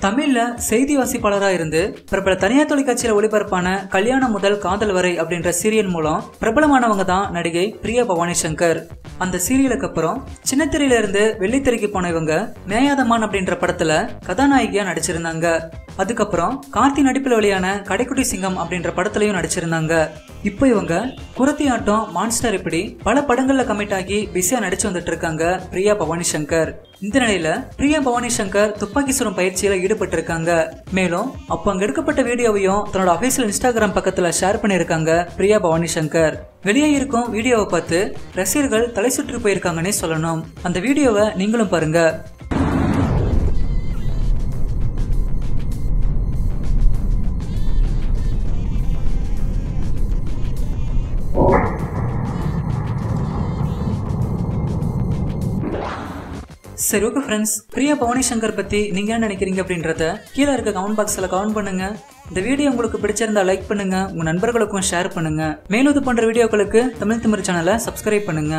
தமிழ்ல செய்தி வாசிப்பாளராக இருந்து பிரபல தனியார் தொலைக்காட்சியில் ஒளிபரப்பான கல்யாணம் முதல் காதல் வரை அப்படின்ற சீரியல் மூலம் பிரபலமானவங்க தான் நடிகை பிரியா பவானி சங்கர் அந்த சீரியலுக்கு அப்புறம் சின்னத்திரையில இருந்து வெள்ளித்திரைக்கு போன இவங்க மேயாதமான் அப்படின்ற படத்துல கதாநாயகியா நடிச்சிருந்தாங்க. அதுக்கப்புறம் கார்த்தி நடிப்பில் வெளியான கடைக்குட்டி சிங்கம் அப்படின்ற படத்துலையும் நடிச்சிருந்தாங்க. இப்போ இவங்க குரத்தி ஆட்டம் மான்ஸ்டர் இப்படி பல படங்கள்ல கமிட் ஆகி பிஸியா நடிச்சு வந்துட்டு இருக்காங்க பிரியா பவானி சங்கர். இந்த நிலையில பிரியா பவானி சங்கர் துப்பாக்கி சுடும் பயிற்சியில ஈடுபட்டு இருக்காங்க மேலும் அப்போ அங்க எடுக்கப்பட்ட வீடியோவையும் தன்னோட அபிஷியல் இன்ஸ்டாகிராம் பக்கத்துல ஷேர் பண்ணியிருக்காங்க பிரியா பவானி சங்கர். வெளியே இருக்கும் வீடியோவை பார்த்து ரசிகர்கள் தலை சுற்றி போயிருக்காங்கன்னே சொல்லணும். அந்த வீடியோவை நீங்களும் பாருங்க. சரி ஓகே ஃப்ரெண்ட்ஸ் பிரியா பவானி சங்கர் பத்தி நீங்க என்ன நினைக்கிறீங்க அப்படின்றத கீழே இருக்க கமெண்ட் பாக்ஸ்ல கமெண்ட் பண்ணுங்க. இந்த வீடியோ உங்களுக்கு பிடிச்சிருந்தா லைக் பண்ணுங்க உங்க நண்பர்களுக்கும் ஷேர் பண்ணுங்க. மேலும் இது போன்ற வீடியோக்களுக்கு தமிழ் தமிழ் சேனலை சப்ஸ்கிரைப் பண்ணுங்க.